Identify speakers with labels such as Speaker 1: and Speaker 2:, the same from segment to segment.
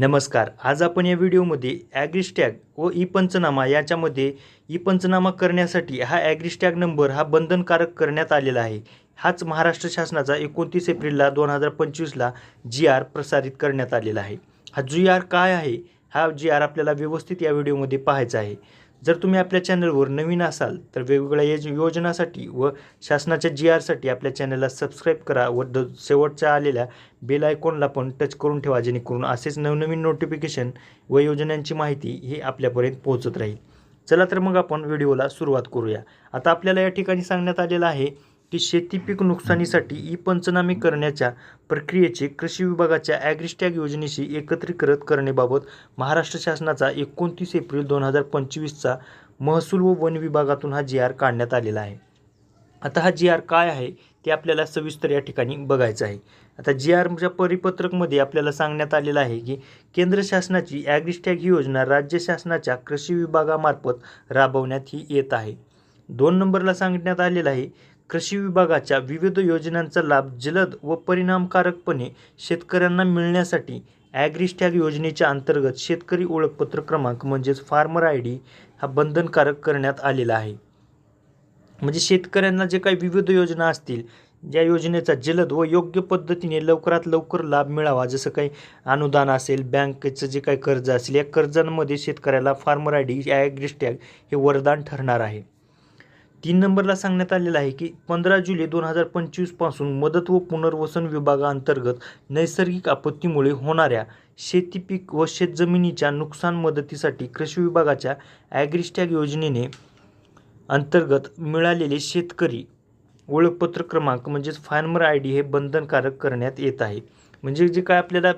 Speaker 1: नमस्कार. आज आपण या व्हिडिओमध्ये ॲग्रिस्टॅग व ई पंचनामा याच्यामध्ये ई पंचनामा करण्यासाठी हा ॲग्रिस्टॅग नंबर हा बंधनकारक करण्यात आलेला आहे. हाच महाराष्ट्र शासनाचा एकोणतीस एप्रिलला दोन हजार पंचवीसला जी आर प्रसारित करण्यात आलेला आहे. हा जी आर काय आहे? हा जी आर आपल्याला व्यवस्थित या व्हिडिओमध्ये पाहायचा आहे. जर तुम्ही आपल्या चॅनलवर नवीन असाल तर वेगवेगळ्या योज योजनासाठी व शासनाच्या जी आरसाठी आपल्या चॅनलला सबस्क्राईब करा व द शेवटच्या आलेल्या बेल आयकॉनला पण टच करून ठेवा जेणेकरून असेच नवनवीन नोटिफिकेशन व योजनांची माहिती ही आपल्यापर्यंत पोहोचत राहील. चला तर मग आपण व्हिडिओला सुरुवात करूया. आता आपल्याला या ठिकाणी सांगण्यात आलेलं आहे की शेती पीक नुकसानीसाठी ई पंचनामे करण्याच्या प्रक्रियेचे कृषी विभागाच्या ॲग्रिस्टॅग योजनेशी एकत्रीकरण करण्याबाबत महाराष्ट्र शासनाचा एकोणतीस एप्रिल दोन हजार पंचवीसचा महसूल व वन विभागातून हा जी आर काढण्यात आलेला आहे. आता हा जी आर काय आहे ते आपल्याला सविस्तर या ठिकाणी बघायचं आहे. आता जी आरच्या परिपत्रकमध्ये आपल्याला सांगण्यात आलेलं आहे की केंद्र शासनाची ॲग्रिस्टॅग ही योजना राज्य शासनाच्या कृषी विभागामार्फत राबवण्यात ही येत आहे. दोन नंबरला सांगण्यात आलेलं आहे कृषी विभागाच्या विविध योजनांचा लाभ जलद व परिणामकारकपणे शेतकऱ्यांना मिळण्यासाठी ॲग्रिस्टॅग योजनेच्या अंतर्गत शेतकरी ओळखपत्र क्रमांक म्हणजेच फार्मर आय डी हा बंधनकारक करण्यात आलेला आहे. म्हणजे शेतकऱ्यांना जे काही विविध योजना असतील ज्या योजनेचा जलद व योग्य पद्धतीने लवकरात लवकर लाभ मिळावा. जसं काही अनुदान असेल बँकेचं जे काही कर्ज असेल या कर्जांमध्ये शेतकऱ्याला फार्मर आय डी ॲग्रिस्टॅग हे वरदान ठरणार आहे. तीन नंबरला सांगण्यात आलेलं आहे की पंधरा जुलै दोन हजार पंचवीसपासून मदत व पुनर्वसन विभागाअंतर्गत नैसर्गिक आपत्तीमुळे होणाऱ्या शेती पीक व शेतजमिनीच्या नुकसान मदतीसाठी कृषी विभागाच्या ॲग्रिस्टॅग योजनेने अंतर्गत मिळालेले शेतकरी ओळखपत्र क्रमांक म्हणजेच फार्मर आय डी हे बंधनकारक करण्यात येत आहे. म्हणजे जे काय आपल्याला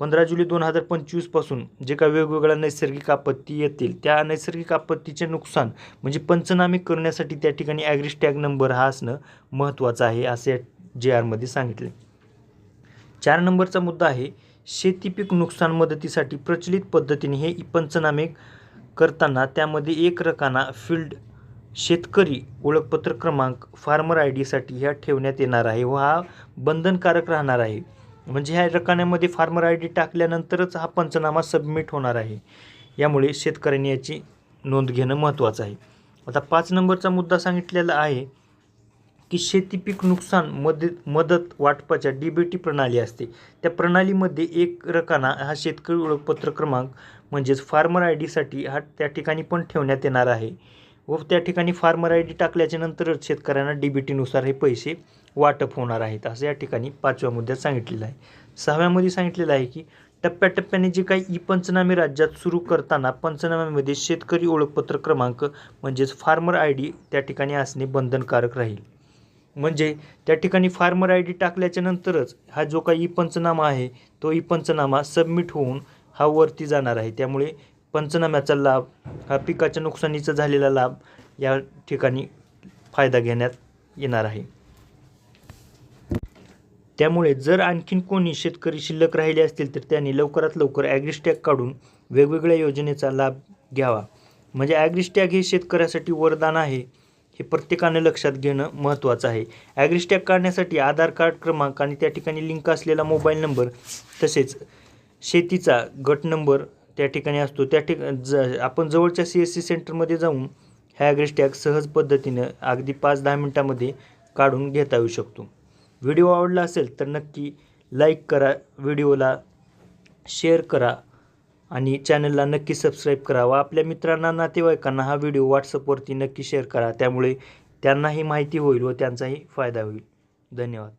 Speaker 1: पंधरा जुलै दोन हजार पंचवीसपासून जे काय वेगवेगळ्या नैसर्गिक आपत्ती येतील त्या नैसर्गिक आपत्तीचे नुकसान म्हणजे पंचनामे करण्यासाठी त्या ठिकाणी ॲग्रिस्टॅग नंबर हा असणं महत्त्वाचं आहे असे जे आरमध्ये सांगितले चार नंबरचा मुद्दा आहे शेती पीक नुकसान मदतीसाठी प्रचलित पद्धतीने हे पंचनामे करताना त्यामध्ये एक रकाना फील्ड शेतकरी ओळखपत्र क्रमांक फार्मर आय डीसाठी ह्या ठेवण्यात येणार आहे व हा बंधनकारक राहणार आहे. म्हणजे ह्या रकान्यामध्ये फार्मर आय डी टाकल्यानंतरच हा पंचनामा सबमिट होणार आहे. यामुळे शेतकऱ्यांनी याची नोंद घेणं महत्त्वाचं आहे. आता पाच नंबरचा मुद्दा सांगितलेला आहे की शेती पीक नुकसान मदत मदत वाटपाच्या डी बी टी प्रणाली असते. त्या प्रणालीमध्ये एक रकाना हा शेतकरी ओळखपत्र क्रमांक म्हणजेच फार्मर आय डीसाठी हा त्या ठिकाणी पण ठेवण्यात येणार आहे. व त्या ठिकाणी फार्मर आय डी टाकल्याच्या नंतरच शेतकऱ्यांना डी बी टीनुसार हे पैसे वाटप होणार आहेत असं या ठिकाणी पाचव्या मुद्द्यात सांगितलेलं आहे. सहाव्यामध्ये सांगितलेलं आहे की टप्प्याटप्प्याने जे काही ई पंचनामे राज्यात सुरू करताना पंचनाम्यामध्ये शेतकरी ओळखपत्र क्रमांक म्हणजेच फार्मर आय डी त्या ठिकाणी असणे बंधनकारक राहील. म्हणजे त्या ठिकाणी फार्मर आय डी टाकल्याच्या नंतरच हा जो काही ई पंचनामा आहे तो ई पंचनामा सबमिट होऊन हा वरती जाणार आहे. त्यामुळे पंचनाम्याचा लाभ हा पिकाच्या नुकसानीचा झालेला लाभ या ठिकाणी फायदा घेण्यात येणार आहे. त्यामुळे जर आणखीन कोणी शेतकरी शिल्लक राहिले असतील तर त्यांनी लवकरात लवकर ॲग्रिस्टॅग काढून वेगवेगळ्या योजनेचा लाभ घ्यावा. म्हणजे ॲग्रिस्टॅग हे शेतकऱ्यासाठी वरदान आहे हे प्रत्येकानं लक्षात घेणं महत्त्वाचं आहे. ॲग्रिस्टॅग काढण्यासाठी आधार कार्ड क्रमांक आणि त्या ठिकाणी लिंक असलेला मोबाईल नंबर तसेच शेतीचा गट नंबर त्या ठिकाणी असतो. त्या ठिक ज आपण जवळच्या सी एस सी सेंटरमध्ये जाऊन ह्या ॲग्रिस्टॅग सहज पद्धतीनं अगदी पाच दहा मिनटामध्ये काढून घेता येऊ शकतो. व्हिडिओ आवडला असेल तर नक्की लाईक करा व्हिडिओला शेअर करा आणि चॅनलला नक्की सबस्क्राईब करा व आपल्या मित्रांना नातेवाईकांना हा व्हिडिओ व्हॉट्सअपवरती नक्की शेअर करा. त्यामुळे त्यांनाही माहिती होईल व त्यांचाही फायदा होईल. धन्यवाद.